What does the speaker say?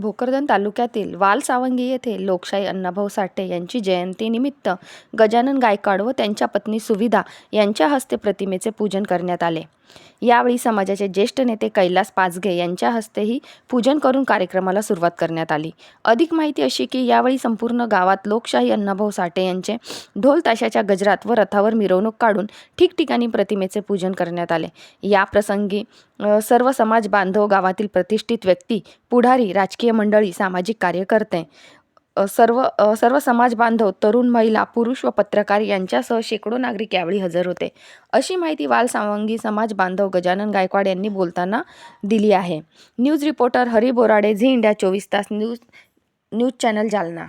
भोकरदन तालुक्यातील वालसावंगी येथे लोकशाही अण्णाभाऊ साठे यांची जयंतीनिमित्त गजानन गायकवाड व त्यांच्या पत्नी सुविधा यांच्या हस्ते प्रतिमेचे पूजन करण्यात आले. यावेळी समाजाचे ज्येष्ठ नेते कैलास पाचघे यांच्या हस्तेही पूजन करून कार्यक्रमाला सुरुवात करण्यात आली. अधिक माहिती अशी की यावेळी संपूर्ण गावात लोकशाही अण्णाभाऊ साठे यांचे ढोल ताशाच्या गजरात व रथावर मिरवणूक काढून ठिकठिकाणी प्रतिमेचे पूजन करण्यात आले. या प्रसंगी सर्व समाज बांधव गावातील प्रतिष्ठित व्यक्ती पुढारी राजकीय मंडळी सामाजिक कार्यकर्ते सर्व सर्व समाज बांधव तरुण महिला पुरुष व पत्रकार यांच्यासह शेकडो नागरिक यावेळी हजर होते. अशी माहिती वाल सावंगी समाज बांधव गजानन गायकवाड यांनी बोलताना दिली आहे. News reporter Hari Borade Zee India चोवीस तास न्यूज न्यूज चॅनल जालना.